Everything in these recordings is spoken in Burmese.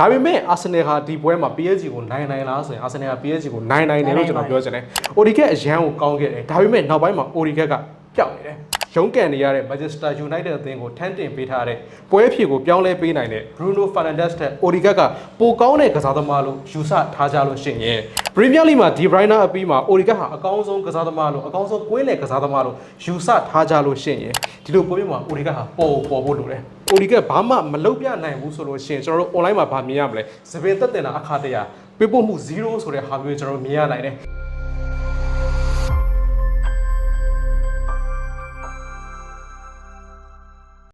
ဒါပေမဲ့အာဆင်နယ်ဟာဒီပွဲမှာ PSG ကိုနိုင်နိုင်လားဆိုရင်အာဆင်နယ်က PSG ကိုနိုင်နိုင်တယ်လို့ကျွန်တော်ပြောချင်တယ်။ Odegaard အရန်ကိုကောင်းခဲ့တယ်ဒါပေမဲ့နောက်ပိုင်းမှာ Odegaard ကပျောက်နေတယ်။ရုံးကန်နေရတဲ့ Manchester United အသင်းကိုထမ်းတင်ပေးထားတဲ့ပွဲအဖြစ်ကိုပြောင်းလဲပေးနိုင်တဲ့ Bruno Fernandes တဲ့ Odegaard ကပိုကောင်းတဲ့ကစားသမားလို့ယူဆထားကြလို့ရှိရင် Premier League မှာ De Bruyne အပြီးမှာ Odegaard ဟာအကောင်းဆုံးကစားသမားလို့အကောင်းဆုံးကွင်းလယ်ကစားသမားလို့ယူဆထားကြလို့ရှိရင်ဒီလိုပွဲမျိုးမှာ Odegaard ဟာပေါ်ပေါ်ဖို့လိုတယ်။ Odegaard ဘာမှမလုပ်ပြနိုင်ဘူးဆိုလို့ရှိရင်ကျွန်တော်တို့ online မှာဗာမြင်ရမလဲ။သပင်သက်တင်တာအခါတရပြပို့မှု0ဆိုတဲ့ဟာမျိုးကျွန်တော်တို့မြင်ရနိုင်တယ်။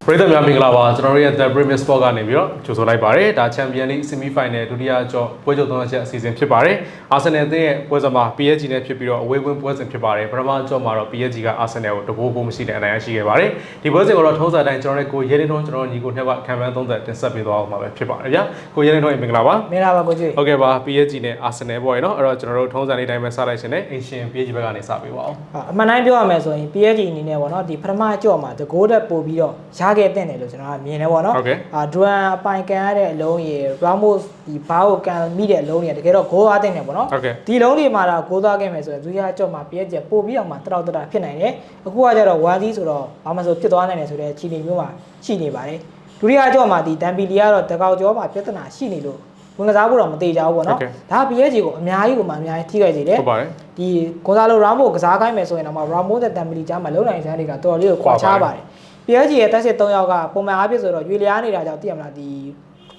ပရိသတ်များမင်္ဂလာပါကျွန်တော်တို့ရဲ့ The Premier Sport ကနေပြီးတော့ကြိုဆိုလိုက်ပါတယ်ဒါ Champion League Semi Final ဒုတိယကြော့ပွဲချုပ်သုံးချက်အစီအစဉ်ဖြစ်ပါတယ် Arsenal အသင်းရဲ့ပွဲစဉ်မှာ PSG နဲ့ဖြစ်ပြီးတော့အဝေးကွင်းပွဲစဉ်ဖြစ်ပါတယ်ပထမကြော့မှာတော့ PSG က Arsenal ကိုတဘိုးဘိုးမရှိတဲ့အနိုင်ရရှိခဲ့ပါတယ်ဒီပွဲစဉ်ကတော့ထုံးစံတိုင်းကျွန်တော်တို့ကိုရဲရင်ထုံးကျွန်တော်တို့ညီကိုနှစ်ကခံပန်း30တင်ဆက်ပေးသွားအောင်ပါပဲဖြစ်ပါတယ်ဗျာကိုရဲရင်ထုံးမင်္ဂလာပါမင်္ဂလာပါကိုကြီးဟုတ်ကဲ့ပါ PSG နဲ့ Arsenal ပေါ့ရနော်အဲ့တော့ကျွန်တော်တို့ထုံးစံလေးတိုင်းပဲစလိုက်ရှင်နဲ့ Asian PSG ဘက်ကနေစပေးပါအောင်အမှန်တိုင်းပြောရမယ်ဆိုရင် PSG အနေနဲ့ပေါ့နော်ဒီပထမအကြော့မှာတကိုးတက်ပို့ပြီးတော့ရခဲ့တဲ့တယ်လို့ကျွန်တော်ကမြင်တယ်ပေါ့နော်ဟုတ်ကဲ့အာဒရန်အပိုင်ကန်ရတဲ့အလုံးရေ Ramos ဒီဘားကိုကန်မိတဲ့အလုံးတွေတကယ်တော့ဂိုးအားတင်တယ်ပေါ့နော်ဟုတ်ကဲ့ဒီလုံးတွေမှာတော့ဂိုးသားခဲ့မယ်ဆိုရင်ဒုတိယအကြော့မှာ PSG ပို့ပြီးတော့မှတတောက်တတာဖြစ်နိုင်တယ်အခုကကျတော့ဝါစီဆိုတော့ဘာမှမဆိုဖြစ်သွားနိုင်တယ်ဆိုတဲ့အခြေအနေမျိုးမှာရှိနေပါတယ်ဒုတိယအကြော့မှာဒီတန်ပီလီကတော့တကောက်ကျော်မှာပြဿနာရှိနေလို့ဝင်ကစားဖို့တော့မသေးကြဘူးပေါ့နော်ဒါ PSG ကိုအများကြီးကိုမှအများကြီးထိခိုက်စေတယ်ဟုတ်ပါတယ်ဒီဂွန်ဇာလိုရာမိုကစားခိုင်းမယ်ဆိုရင်တော့ရာမိုနဲ့တမ်ပလီကြားမှာလုံနိုင်စမ်းတွေကတော်တော်လေးကိုခွာချပါတယ်။ PSG ရဲ့တက်စစ်၃ယောက်ကပုံမှန်အားဖြင့်ဆိုတော့ရွေလျားနေတာကြောင့်သိရမလားဒီ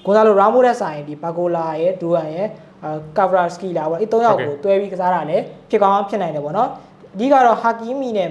ဂွန်ဇာလိုရာမိုနဲ့ဆိုင်ဒီဘာဂိုလာရဲ့ဒူရန်ရဲ့ကာဗရာစကီလာပေါ့အဲ့၃ယောက်ကိုတွဲပြီးကစားတာလည်းဖြစ်ကောင်းဖြစ်နိုင်တယ်ပေါ့နော်။အဓိကတော့ဟာကီမီနဲ့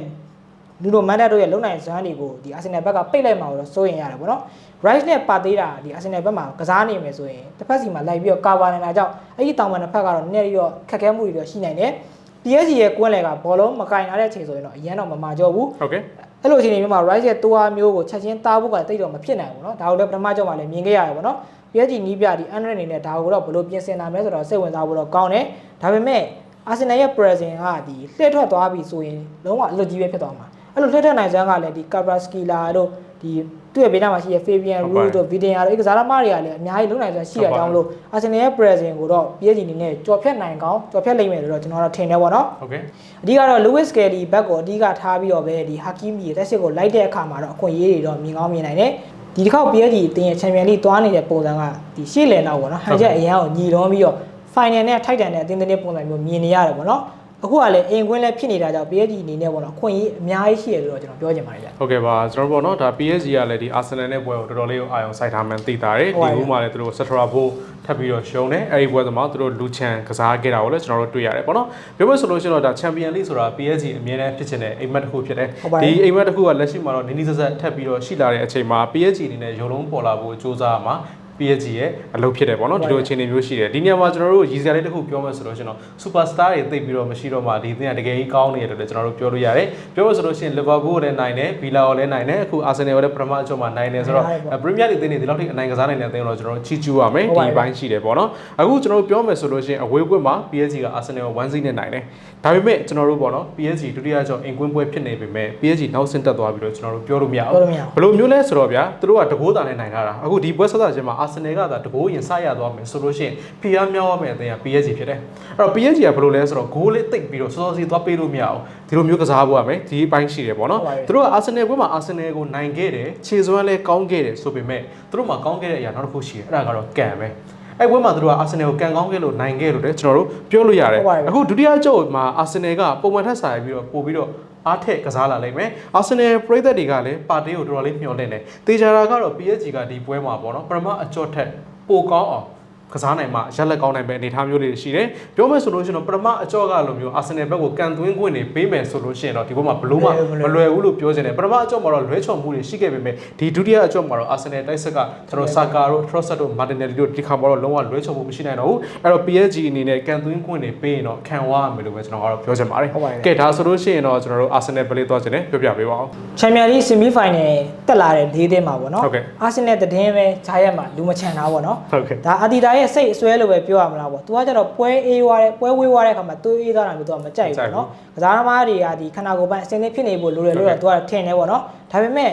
လူလိုမန်ဒတ်တို့ရဲ့လုံနိုင်စမ်းတွေကိုဒီအာဆင်နယ်ဘက်ကပိတ်လိုက်မှာတော့စိုးရင်ရတယ်ပေါ့နော်။ Rice နဲ့ပါသေးတာဒီအာဆင်နယ်ဘက်မှာကစားနေမယ်ဆိုရင်တစ်ဖက်စီမှာလိုက်ပြီးတော့ကာဗာနေတာကြောင့်အဲ့ဒီတောင်ပန်တစ်ဖက်ကတော့နည်းနည်းလေးတော့ခက်ခဲမှုတွေတော့ရှိနိုင်တယ်။ PSG ရဲ့ကွင်းလယ်ကဘောလုံးမကင်လာတဲ့အချိန်ဆိုရင်တော့အရန်တော့မမာကြောဘူး ဟုတ်ကဲ့ အဲ့လိုအချိန်တွေမှာ Rice ရဲ့တိုးအားမျိုးကိုချက်ချင်းတားဖို့ကတိတ်တော့မဖြစ်နိုင်ဘူးเนาะဒါကိုလည်းပထမကြောက်မှလည်းမြင်ခဲ့ရတယ်ပေါ့နော် PSG နီးပြဒီ Andre အနေနဲ့ဒါကိုတော့ဘယ်လိုပြင်ဆင်နိုင်မလဲဆိုတော့စိတ်ဝင်စားဖို့တော့ကောင်းတယ်ဒါပေမဲ့ Arsenal ရဲ့ present ကဒီလှည့်ထွက်သွားပြီဆိုရင်လုံးဝအလွတ်ကြီးပဲဖြစ်သွားမှာ အဲ့လိုလှည့်ထွက်နိုင်စမ်းကလည်းဒီ Kabraskila တို့ဒီသူ့ရဲ့ဘေးနားမှာရှိတဲ့ Fabian Ruiz တို့ Vitinha တို့အဲ့ကစားသမားတွေကလည်းအများကြီးလုံနိုင်စွမ်းရှိရကြောင်းမလို့ Arsenal ရဲ့ present ကိုတော့ PSG အနေနဲ့ကြော်ဖြတ်နိုင်ကောင်းကြော်ဖြတ်လိမ့်မယ်လို့တော့ကျွန်တော်တို့ထင်တယ်ပေါ့နော်ဟုတ်ကဲ့အဓိကတော့ Lewis Kelly ဘက်ကိုအဓိကထားပြီးတော့ပဲဒီ Hakimi ရဲ့တက်စစ်ကိုလိုက်တဲ့အခါမှာတော့အခွင့်အရေးတွေတော့မြင်ကောင်းမြင်နိုင်တယ်ဒီတစ်ခေါက် PSG အတင်းရဲ့ Champion League သွားနေတဲ့ပုံစံကဒီရှေ့လယ်နောက်ပေါ့နော်ဟန်ချက်အရန်ကိုညီလုံးပြီးတော့ Final နဲ့ထိုက်တန်တဲ့အတင်းတင်းပုံစံမျိုးမြင်နေရတယ်ပေါ့နော် အခုကလည်းအိမ်ကွင်းလည်းဖြစ်နေတာကြောင့် PSG အနေနဲ့ပေါ့နော်အခွင့်အရေးအများကြီးရှိရလို့တော့ကျွန်တော်ပြောချင်ပါတယ်ဗျဟုတ်ကဲ့ပါကျွန်တော်တို့ပေါ့နော်ဒါ PSG ကလည်းဒီ Arsenal နဲ့ပွဲကိုတော်တော်လေးကိုအာရုံစိုက်ထားမှန်းသိတာတယ်ဟုတ်ဒီပါပြီခုမှလည်းသူတို့ Satra Bo ထပ်ပြီးတော့ရှုံးတယ်အဲ့ဒီပွဲသမားသူတို့လူချန်ကစားခဲ့တာကိုလည်းကျွန်တော်တို့တွေ့ရတယ်ပေါ့နော်ပြောမယ်ဆိုလို့ရှိရင်တော့ဒါ Champion League ဆိုတာ PSG အမြဲတမ်းဖြစ်ချင်တဲ့အိမ်မက်တစ်ခုဖြစ်တယ်ဟုတ်ပါတယ်ဒီအိမ်မက်တစ်ခုကလက်ရှိမှာတော့နင်းနီးဆက်ဆက်ထပ်ပြီးတော့ရှိလာတဲ့အချိန်မှာ PSG အနေနဲ့ရုံလုံးပေါ်လာဖို့စ조사ရမှာ PSG ရဲ့အလုပ်ဖြစ်တယ်ပေါ့နော်ဒီလိုအခြေအနေမျိုးရှိတယ်ဒီနေရာမှာကျွန်တော်တို့ရည်စရာလေးတစ်ခုပြောမယ်ဆိုလို့ရှိရင်တော့ superstar တွေသိပ်ပြီးတော့မရှိတော့မှဒီအသင်းကတကယ်ကြီးကောင်းနေတယ်လို့လည်းကျွန်တော်တို့ပြောလို့ရတယ်ပြောမယ်ဆိုလို့ရှိရင် Liverpool ကိုလည်းနိုင်တယ် Villa ကိုလည်းနိုင်တယ်အခု Arsenal ကိုလည်းပထမအကျော့မှာနိုင်တယ်ဆိုတော့ Premier League အသင်းတွေဒီလောက်ထိအနိုင်ကစားနိုင်တဲ့အသင်းတော့ကျွန်တော်တို့ချီးကျူးရမယ်ဟုတ်ပါဒီပြီဘိုင်းရှိတယ်ပေါ့နော်အခုကျွန်တော်တို့ပြောမယ်ဆိုလို့ရှိရင်အဝေးကွင်းမှာ PSG က Arsenal ကို1-0နဲ့နိုင်တယ်ဒါပေမဲ့ကျွန်တော်တို့ပေါ့နော် PSG ဒုတိယကျော့အင်ကွင်းပွဲဖြစ်နေပေမဲ့ PSG နောက်ဆင့်တက်သွားပြီးတော့ကျွန်တော်တို့ပြောလို့မရပြောဘူးလို့မရဘူးဘယ်လိုမျိုးလဲဆိုတော့ဗျာသူတို့ကတကိုးတာနဲ့နိုင်ထားတာအခုဒီပွဲဆက်စချင်းမှာအာဆင်နယ်ကသာတကိုးရင်စရသွားမယ်ဆိုလို့ရှိရင်ဖီအားမြောင်းရမယ်အသင်းက PSG ဖြစ်တယ်အဲ့တော့ PSG ကဘယ်လိုလဲဆိုတော့ဂိုးလေးတိတ်ပြီးတော့စောစောစီးသွားပေးလို့မရအောင်ဒီလိုမျိုးကစားဖို့ရမယ်ဒီအပိုင်းရှိတယ်ပေါ့နော်ဟုတ်ပါပြီသူတို့ကအာဆင်နယ်ပွဲမှာအာဆင်နယ်ကိုနိုင်ခဲ့တယ်ခြေစွမ်းလည်းကောင်းခဲ့တယ်ဆိုပေမဲ့သူတို့မှာကောင်းခဲ့တဲ့အရာနောက်တစ်ခုရှိတယ်အဲ့ဒါကတော့ကံပဲအဲ့ဘွဲမှာသူတို့ကအာဆင်နယ်ကိုကန်ကောင်းခဲ့လို့နိုင်ခဲ့လို့လည်းကျွန်တော်တို့ပြောလို့ရတယ်ဟုတ်ပါပြီအခုဒုတိယကြော့မှာအာဆင်နယ်ကပုံမှန်ထက်ဆိုင်ပြီးတော့ပို့ပြီးတော့ အားထက်ကစားလာလိမ့်မယ်အာဆင်နယ်ပရိသတ်တွေကလည်းပါတီကိုတော်တော်လေးမျှော်လင့်တယ်တေချာတာကတော့ PSG ကဒီပွဲမှာပေါ့နော်ပထမအကြော့ထက်ပိုကောင်းအောင် ကစားနိုင်မှရက်လက်ကောင်းနိုင်မဲ့အနေအထားမျိုးလေးတွေရှိတယ်ပြောမယ်ဆိုလို့ရှိရင်တော့ပထမအကြော့ကလိုမျိုးအာဆင်နယ်ဘက်ကိုကန်သွင်းခွင့်တွေပေးမယ်ဆိုလို့ရှိရင်တော့ဒီဘက်မှာဘလို့မှမလွယ်ဘူးလို့ပြောချင်တယ်ပထမအကြော့မှာတော့လွဲချော်မှုတွေရှိခဲ့ပေမဲ့ဒီဒုတိယအကြော့မှာတော့အာဆင်နယ်တိုက်ဆက်ကကျွန်တော်ဆာကာတို့ထရော့ဆက်တို့မာတင်နယ်လီတို့ဒီခါမှာတော့လုံးဝလွဲချော်မှုမရှိနိုင်တော့ဘူးအဲ့တော့ PSG အနေနဲ့ကန်သွင်းခွင့်တွေပေးရင်တော့ခံဝရမယ်လို့ပဲကျွန်တော်ကတော့ပြောချင်ပါတယ်ဟုတ်ပါတယ်ကဲဒါဆိုလို့ရှိရင်တော့ကျွန်တော်တို့အာဆင်နယ်ပလေးသွားချင်တယ်ပြောပြပေးပါဦး Champions League Semi Final တက်လာတဲ့၄သင်းမှာပေါ့နော်ဟုတ်ကဲ့ Arsenal တည်င်းပဲဂျာရက်မှာလူမချန်တာပေါ့နော်ဟုတ်ကဲ့ဒါအာဒီတာရဲ့စိတ်အစွဲလို့ပဲပြောရမလားပေါ့။ तू ကကြတော့ပွဲအေးွားတဲ့ပွဲဝေးွားတဲ့အခါမှာသွေးအေးသွားတာမျိုး तू ကမကြိုက်ဘူးပေါ့နော်။ကစားသမားတွေကဒီခန္ဓာကိုယ်ပိုင်းအစင်းလေးဖြစ်နေဖို့လိုတယ်လို့တော့ तू ကထင်တယ်ပေါ့နော်။ဒါပေမဲ့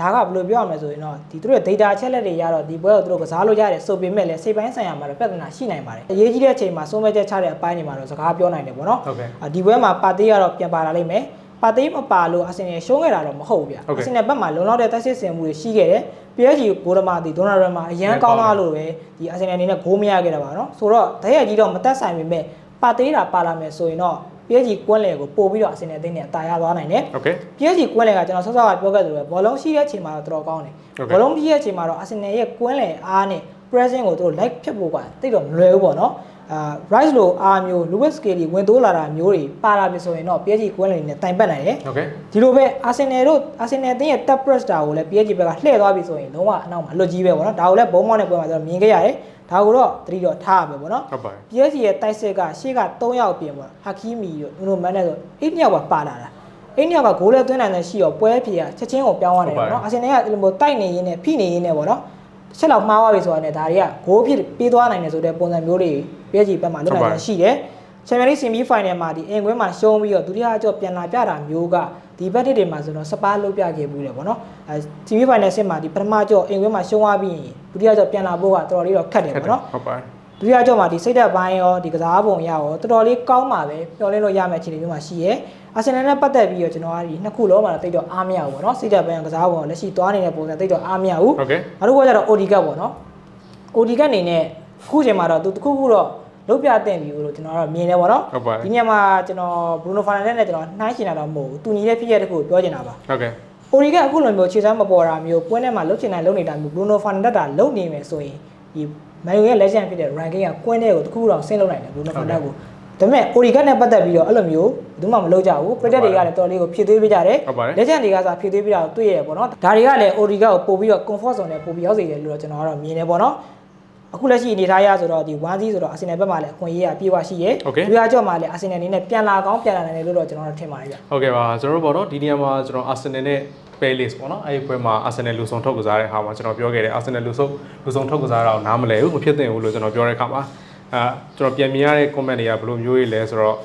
ဒါကဘယ်လိုပြောရမလဲဆိုရင်တော့ဒီသူတို့ရဲ့ data အချက်လက်တွေရတော့ဒီပွဲကိုသူတို့ကစားလို့ရတယ်ဆိုပေမဲ့လည်းစိတ်ပိုင်းဆိုင်ရာမှာတော့ပြဿနာရှိနိုင်ပါတယ်အရေးကြီးတဲ့အချိန်မှာဆုံးဖြတ်ချက်ချတဲ့အပိုင်းတွေမှာတော့စကားပြောနိုင်တယ်ပေါ့နော် ဟုတ်ကဲ့ အာဒီပွဲမှာပါတေးကတော့ပြန်ပါလာလိမ့်မယ် ပါသိမပါလို့အာဆင်နယ်ရှုံးခဲ့တာတော့မဟုတ်ဘူးဗျအာဆင်နယ်ဘက်မှာလုံလောက်တဲ့တိုက်စစ်ဆင်မှုတွေရှိခဲ့တယ် PSG ဘိုဒမာတီဒိုနာရမာအရန်ကောင်းသားလို့ပဲဒီအာဆင်နယ်အနေနဲ့ဂိုးမရခဲ့တာပါနော်ဆိုတော့တရက်ကြီးတော့မတက်ဆိုင်ပေမဲ့ပါသေးတာပါလာမယ်ဆိုရင်တော့ PSG ကွန်းလယ်ကိုပို့ပြီးတော့အစင်နဲ့အသိနဲ့အတာရသွားနိုင်တယ်။ PSG ကွန်းလယ်ကကျွန်တော်ဆော့ဆော့ကပြောခဲ့သလိုပဲဘောလုံးရှိတဲ့အချိန်မှာတော့တော်တော်ကောင်းတယ်။ဘောလုံးပြည့်တဲ့အချိန်မှာတော့အစင်နဲ့ရဲ့ကွန်းလယ်အားနဲ့ present ကိုသူတို့ like ဖြစ်ဖို့ကတိတ်တော့မလွယ်ဘူးပေါ့နော်။ အာ rice လိုအားမျိုး Lewis Skelly ဝင်တိုးလာတာမျိုးတွေပါလာပြီဆိုရင်တော့ PSG ကွယ်လွန်နဲ့တိုင်ပတ်နိုင်တယ်။ဒီလိုပဲ Arsenal တို့ Arsenal အသင်းရဲ့ top pressure ကိုလည်း PSG ဘက်ကလှည့်သွားပြီဆိုရင်လုံးဝအနောက်မှာလွတ်ကြီးပဲပေါ့နော်။ဒါကိုလည်းဘုံမောင်းနဲ့ပွဲမှာဆိုတော့မြင်ခဲ့ရတယ်။ဒါကိုတော့သတိတော့ထားရမယ်ပေါ့နော်။ PSG ရဲ့တိုက်စစ်ကရှေ့က3ယောက်ပြင်ပေါ့။ Hakimi တို့ Nuno Mendes တို့8ယောက်ပါပါလာတာ။အိန္ဒိယကဂိုးလဲသွင်းနိုင်တဲ့ရှိရောပွဲဖြေရချက်ချင်းကိုပြောင်းရတယ်ပေါ့နော်အာဆင်နယ်ကဒီလိုမျိုးတိုက်နေရင်းနဲ့ဖိနေရင်းနဲ့ပေါ့နော် ချက်လောက်မှားသွားပြီဆိုတာနဲ့ဒါတွေကဂိုးဖြစ်ပေးသွားနိုင်တယ်ဆိုတဲ့ပုံစံမျိုးတွေ PSG ဘက်မှာလုပ်နိုင်တာရှိတယ်ချန်ပီယံလိဆီမီဖိုင်နယ်မှာဒီအင်ကွင်းမှာရှုံးပြီးတော့ဒုတိယအကျော့ပြန်လာပြတာမျိုးကဒီဘက်တစ်တွေမှာဆိုတော့စပါးလုပ်ပြခဲ့ဘူးတယ်ပေါ့နော်အဲဆီမီဖိုင်နယ်စစ်မှာဒီပထမအကျော့အင်ကွင်းမှာရှုံးသွားပြီးရင်ဒုတိယအကျော့ပြန်လာဖို့ကတော်တော်လေးတော့ခက်တယ်ပေါ့နော်ဟုတ်ပါတယ် ဒုတိယကြော့မှာဒီစိတ်သက်ပိုင်းရောဒီကစားပုံရောတော်တော်လေးကောင်းပါပဲပျော်လဲလို့ရမယ့်အခြေအနေမျိုးမှာရှိရဲအာဆင်နယ်နဲ့ပတ်သက်ပြီးတော့ကျွန်တော်ကဒီနှစ်ခုလုံးမှာတိတ်တော့အားမရဘူးပေါ့နော်စိတ်သက်ပိုင်းကစားပုံလက်ရှိသွားနေတဲ့ပုံစံတိတ်တော့အားမရဘူးနောက်တစ်ခုကကျတော့ OD ကတ်ပေါ့နော် OD ကတ်နေနဲ့အခုချိန်မှာတော့သူတစ်ခုခုတော့လုတ်ပြတဲ့ပြီလို့ကျွန်တော်ကတော့မြင်တယ်ပေါ့နော်ဒီညမှာကျွန်တော် Bruno Fernandes နဲ့ကျွန်တော်နှိုင်းရှင်တာတော့မဟုတ်ဘူးသူညီတဲ့ဖြစ်ရတဲ့ခုကိုပြောချင်တာပါဟုတ်ကဲ့ိုရီကအခုလိုမျိုးခြေစမ်းမပေါ်တာမျိုးပွဲထဲမှာလှုပ်ချင်တိုင်းလှုပ်နေတာမျိုးဘရူနိုဖာနန်ဒက်တာလှုပ်နေမယ်ဆိုရင်ဒီ မန်ယူရဲ့ legend ဖြစ်တဲ့ ranking ကကွင်းထဲကိုတစ်ခုခုတော့ဆင်းလုပ်နိုင်တယ် Bruno Fernandes ကိုဒါပေမဲ့အိုရီကနဲ့ပတ်သက်ပြီးတော့အဲ့လိုမျိုးဘယ်သူမှမလုပ်ကြဘူး project တွေကလည်းတော်တော်လေးကိုဖြည့်သွင်းပေးကြတယ်ဟုတ်ပါတယ် legend တွေကစားဖြည့်သွင်းပေးတာကိုတွေ့ရတယ်ပေါ့နော်ဒါတွေကလည်းအိုရီကကိုပို့ပြီးတော့ comfort zone နဲ့ပို့ပြီးရောက်စေတယ်လို့တော့ကျွန်တော်ကတော့မြင်နေပေါ့နော် အခုလက်ရှိအနေထားရဆိုတော့ဒီ1-0ဆိုတော့အာဆင်နယ်ဘက်မှာလည်းအခွင့်အရေးကပြေဝရှိရယ်ဒူရာကျော့မှာလည်းအာဆင်နယ်အနေနဲ့ပြန်လာကောင်းပြန်လာနိုင်တယ်လို့တော့ကျွန်တော်တို့ထင်ပါတယ်ဗျဟုတ်ကဲ့ပါကျွန်တော်တို့ပေါ့နော်ဒီနေရာမှာကျွန်တော်အာဆင်နယ်နဲ့ Palace ပေါ့နော်အဲ့ဒီပွဲမှာ Arsenal လူဆုံးထုတ်ကစားတဲ့ဟာမှာကျွန်တော်ပြောခဲ့တယ် Arsenal လူဆုံးလူဆုံးထုတ်ကစားတာကိုနားမလဲဘူးမဖြစ်သင့်ဘူးလို့ကျွန်တော်ပြောတဲ့အခါမှာအာကျွန်တော်ပြန်မြင်ရတဲ့ comment တွေကဘယ်လိုမျိုးကြီးလဲဆိုတော့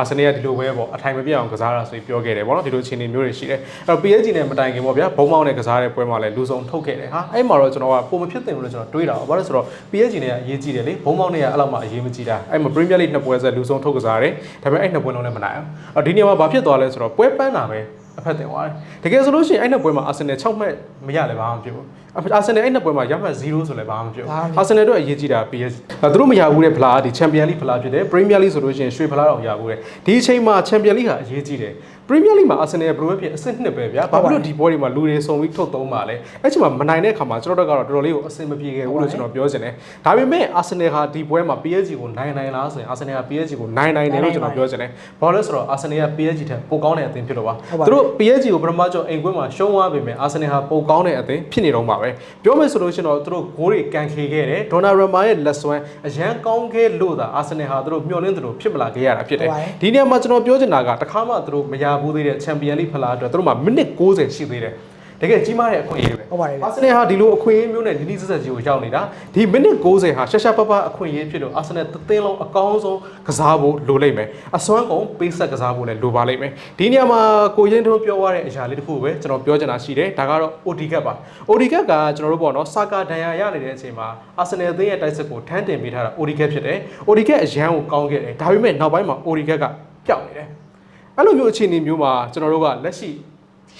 Arsenal ကဒီလိုပဲပေါ့အထိုင်မပြတ်အောင်ကစားတာဆိုပြီးပြောခဲ့တယ်ပေါ့နော်ဒီလိုအခြေအနေမျိုးတွေရှိတယ်အဲ့တော့ PSG နဲ့မတိုင်ခင်ပေါ့ဗျာဘုံမောင်းနဲ့ကစားတဲ့ပွဲမှာလည်းလူဆောင်ထုတ်ခဲ့တယ်ဟာအဲ့မှာတော့ကျွန်တော်ကပုံမဖြစ်သင့်ဘူးလို့ကျွန်တော်တွေးတာပါဘာလို့လဲဆိုတော့ PSG နဲ့ကအရေးကြီးတယ်လေဘုံမောင်းနဲ့ကအဲ့လောက်မှအရေးမကြီးတာအဲ့မှာ Premier League နှစ်ပွဲဆက်လူဆောင်ထုတ်ကစားတယ်ဒါပေမဲ့အဲ့နှစ်ပွဲလုံးလည်းမနိုင်အောင်အဲ့ဒီနေရာမှာဘာဖြစ်သွားလဲဆိုတော့ပွဲပန်းတာပဲအဖက်တင်သွားတယ်တကယ်ဆိုလို့ရှိရင်အဲ့နှစ်ပွဲမှာ Arsenal 6မှတ်မရလည်းဘာမှမဖြစ်ဘူး Arsenal အဲ့နှစ်ပွဲမှာရမှတ်0ဆိုလည်းဘာမှမဖြစ်ဘူး Arsenal တို့အရေးကြီးတာ PSG ဒါသူတို့မရဘူးတဲ့ဖလားဒီ Champion League ဖလားဖြစ်တယ် Premier League ဆိုလို့ရှိရင်ရွှေဖလားတော့ရဘူးတဲ့ဒီအချိန်မှာ Champion League ဟာအရေးကြီးတယ် Premier League မှာ Arsenal ရဲ့ဘယ်လိုပဲဖြစ်အဆင့်နှစ်ပဲဗျာဘာဖြစ်လို့ဒီပွဲတွေမှာလူတွေစုံပြီးထုတ်သုံးပါလဲအဲ့ချိန်မှာမနိုင်တဲ့အခါမှာကျွန်တော်တို့ကတော့တော်တော်လေးကိုအဆင်မပြေခဲ့ဘူးလို့ကျွန်တော်ပြောချင်တယ်ဒါပေမဲ့ Arsenal ဟာဒီပွဲမှာ PSG ကိုနိုင်နိုင်လားဆိုရင် Arsenal က PSG ကိုနိုင်နိုင်တယ်လို့ကျွန်တော်ပြောချင်တယ်ဘာလို့လဲဆိုတော့ Arsenal က PSG ထက်ပိုကောင်းတဲ့အသင်းဖြစ်လို့ပါသူတို့ PSG ကိုပထမကျော်အိမ်ကွင်းမှာရှုံးသွားပေမဲ့ Arsenal ဟာပိုကောင်းတဲ့အသင်းဖြစ်နေတော့မှာပဲပြောမယ်ဆိုလို့ရှိရင်တော့သူတို့ဂိုးတွေကန်ခေခဲ့တယ်ဒေါနာရမာရဲ့လက်စွမ်းအရန်ကောင်းခဲ့လို့သာ Arsenal ဟာသူတို့မျှော်လင့်သလိုဖြစ်မလာခဲ့ရတာဖြစ်တယ်ဒီနေရာမှာကျွန်တော်ပြောချင်တာကတခါမှသူတို့မရဘူးသေးတဲ့ Champion League ဖလားအတွက်သူတို့မှာမိနစ်60ရှိသေးတယ် တကယ်ကြီးမားတဲ့အခွင့်အရေးပဲဟုတ်ပါတယ်ဗျအာဆင်နယ်ဟာဒီလိုအခွင့်အရေးမျိုးနဲ့နီးနီးစပ်စပ်ကြီးကိုရောက်နေတာဒီမိနစ်60ဟာရှာရှာပပအခွင့်အရေးဖြစ်လို့အာဆင်နယ်သင်းလုံးအကောင်းဆုံးကစားဖို့လိုလိမ့်မယ်အစွမ်းကုန်ပေးဆက်ကစားဖို့လည်းလိုပါလိမ့်မယ်ဒီနေရာမှာကိုရင်းတို့ပြောရတဲ့အရာလေးတစ်ခုပဲကျွန်တော်ပြောချင်တာရှိတယ်ဒါကတော့ OD ကတ်ပါ OD ကတ်ကကျွန်တော်တို့ပေါ့နော်စာကာဒဏ်ရာရနေတဲ့အချိန်မှာအာဆင်နယ်အသင်းရဲ့တိုက်စစ်ကိုထမ်းတင်ပေးထားတာ OD ကတ်ဖြစ်တယ် OD ကတ်အရန်ကိုကောင်းခဲ့တယ်ဒါပေမဲ့နောက်ပိုင်းမှာ OD ကတ်ကပျောက်နေတယ်အဲ့လိုမျိုးအခြေအနေမျိုးမှာကျွန်တော်တို့ကလက်ရှိ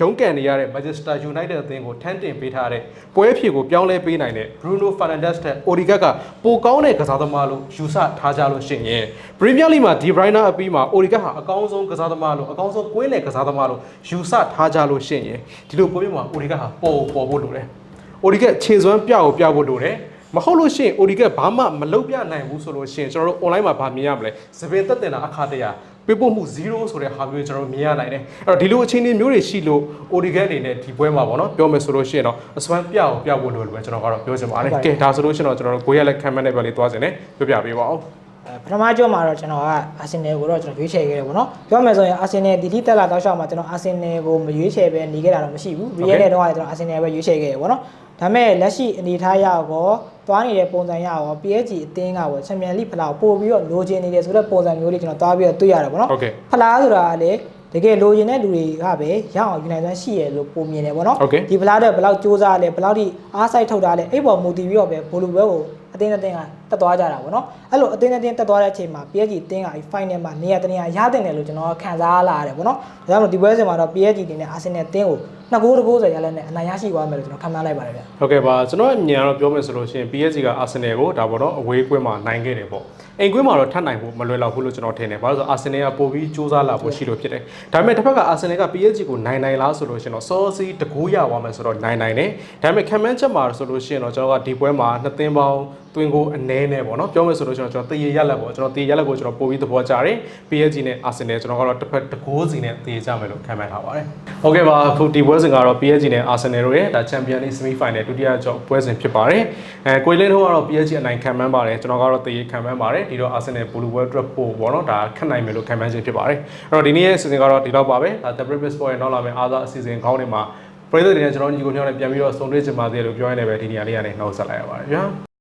ရုံးကန်နေရတဲ့ Manchester United အသင်းကိုထမ်းတင်ပေးထားတဲ့ပွဲအဖြစ်ကိုပြောင်းလဲပေးနိုင်တဲ့ Bruno Fernandes တဲ့ Odegaard ကပိုကောင်းတဲ့ကစားသမားလို့ယူဆထားကြလို့ရှိရင် Premier League မှာ De Bruyne အပြီးမှာ Odegaard ဟာအကောင်းဆုံးကစားသမားလို့အကောင်းဆုံးကွင်းလယ်ကစားသမားလို့ယူဆထားကြလို့ရှိရင်ဒီလိုပွဲမျိုးမှာ Odegaard ဟာပေါ်ပေါ်ဖို့လိုတယ်။ Odegaard ခြေစွမ်းပြကိုပြဖို့လိုတယ်။မဟုတ်လို့ရှိရင် Odegaard ဘာမှမလုပ်ပြနိုင်ဘူးဆိုလို့ရှိရင်ကျွန်တော်တို့ online မှာဗာမြင်ရမလဲ။စပင်သက်တင်တာအခါတရ ပြပို့မှု0ဆိုတဲ့ဟာမျိုးကျွန်တော်တို့မြင်ရနိုင်တယ်။အဲ့တော့ဒီလိုအခြေအနေမျိုးတွေရှိလို့ Odegaard အနေနဲ့ဒီပွဲမှာပေါ့နော်ပြောမယ်ဆိုလို့ရှိရင်တော့အစွမ်းပြကိုပြဖို့လိုလို့ပဲကျွန်တော်ကတော့ပြောချင်ပါတယ်ဟုတ်။ပါတယ်ကဲဒါဆိုလို့ရှိရင်တော့ကျွန်တော်တို့ကိုရက်လက်ခံမှန်းတဲ့ဘက်လေးသွားစင်တယ်ပြောပြပေးပါဦးအဲ ပထမကြောမှာတော့ကျွန်တော်ကအာဆင်နယ်ကိုတော့ကျွန်တော်ရွေးချယ်ခဲ့တယ်ပေါ့နော်ပြောမယ်ဆိုရင်အာဆင်နယ်ဒီတိတက်လာတောက်လျှောက်မှာကျွန်တော်အာဆင်နယ်ကိုမရွေးချယ်ပဲနေခဲ့တာတော့မရှိဘူးရီယယ်နဲ့တော့ကျွန်တော်အာဆင်နယ်ပဲရွေးချယ်ခဲ့တယ်ပေါ့နော်ဒါပေမဲ့လက်ရှိအနေထားရတော့သွားနေတဲ့ပုံစံရတော့ PSG အသင်းကပေါ့ချန်ပီယံလိဖလားကိုပို့ပြီးတော့လိုချင်နေတယ်ဆိုတဲ့ပုံစံမျိုးလေးကျွန်တော်သွားပြီးတော့တွေ့ရတယ်ပေါ့နော်။ဟုတ်ကဲ့ဖလားဆိုတာကလေ တကယ်လိုချင်တဲ့လူတွေကပဲရအောင်ယူနိုင်စွမ်းရှိရလို့ပုံမြင်တယ်ပေါ့နော် Okay. ဒီဖလားတဲ့ဘယ်လောက်စူးစမ်းလဲဘယ်လောက်ထိအားစိုက်ထုတ်တာလဲအဲ့ပေါ်မူတည်ပြီးတော့ပဲဘိုလူဘဲကိုအတင်းအတင်းကတက်သွားကြတာပေါ့နော်အဲ့လိုအတင်းအတင်းတက်သွားတဲ့အချိန်မှာ PSG တင်းကဒီ final မှာနေရာတနေရာရတဲ့တယ်လို့ကျွန်တော်ခံစားလာရတယ်ပေါ့နော်ဒါကြောင့်မို့ဒီပွဲစဉ်မှာတော့ PSG တင်းနဲ့ Arsenal တင်းကိုနှစ်ဂိုးတစ်ဂိုးဆိုရလဲနဲ့အနိုင်ရရှိသွားမယ်လို့ကျွန်တော်ခန့်မှန်းလိုက်ပါတယ်ဗျဟုတ်ကဲ့ပါကျွန်တော်အမြင်ကတော့ပြောမယ်ဆိုလို့ရှိရင် PSG က Arsenal ကိုဒါပေါ့နော်အဝေးကွင်းမှာနိုင်ခဲ့တယ်ပေါ့ အိမ်ကွင်းမှာတော့ထပ်နိုင်ဖို့မလွယ်လောက်ဘူးလို့ကျွန်တော်ထင်တယ်ဘာလို့လဲဆိုတော့ Arsenal ကပိုပြီးစူးစမ်းလာဖို့ရှိလို့ဖြစ်တယ်ဒါပေမဲ့တစ်ဖက်က Arsenal က PSG ကိုနိုင်နိုင်လားဆိုလို့ရှိရင်တော့စောစီးတကူးရသွားမယ်ဆိုတော့နိုင်နိုင်တယ်ဒါပေမဲ့ခံမှန်းချက်မှာဆိုလို့ရှိရင်တော့ကျွန်တော်ကဒီပွဲမှာနှစ်သင်းပေါင်း တွင်းကိုအနည်းနဲ့ပေါ့နော်ပြောမယ်ဆိုလို့ရှိရင်ကျွန်တော်တည်ရရက်လက်ပေါ့ကျွန်တော်တည်ရရက်လက်ကိုကျွန်တော်ပို့ပြီးသဘောကျတယ် PSG နဲ့ Arsenal ကျွန်တော်ကတော့တစ်ဖက်တကူးစီနဲ့တည်ကြမယ်လို့ခံမှန်းထားပါတယ်ဟုတ်ကဲ့ပါအခုဒီပွဲစဉ်ကတော့ PSG နဲ့ Arsenal တို့ရဲ့ဒါ Champions League Semi Final ဒုတိယကြော့ပွဲစဉ်ဖြစ်ပါတယ်အဲကိုယ်လေးတို့ကတော့ PSG အနိုင်ခံမှန်းပါတယ်ကျွန်တော်ကတော့တည်ရခံမှန်းပါတယ်ဒီတော့ Arsenal Blue World Cup ပို့ပေါ့နော်ဒါခက်နိုင်မယ်လို့ခံမှန်းခြင်းဖြစ်ပါတယ်အဲ့တော့ဒီနေ့ရဲ့စီစဉ်ကတော့ဒီတော့ပါပဲဒါ The Brave Sport ရဲ့နောက်လာမယ့်အားသာအစီအစဉ်ခေါင်းတွေမှာပရိသတ်တွေနဲ့ကျွန်တော်ညီကိုညောင်းနဲ့ပြန်ပြီးတော့ဆုံတွေ့ကြပါသေးတယ်လို့ပြောရနေပဲဒီနေရာလေးကနေနှုတ်ဆက်လိုက်ရပါတယ်ဗျာ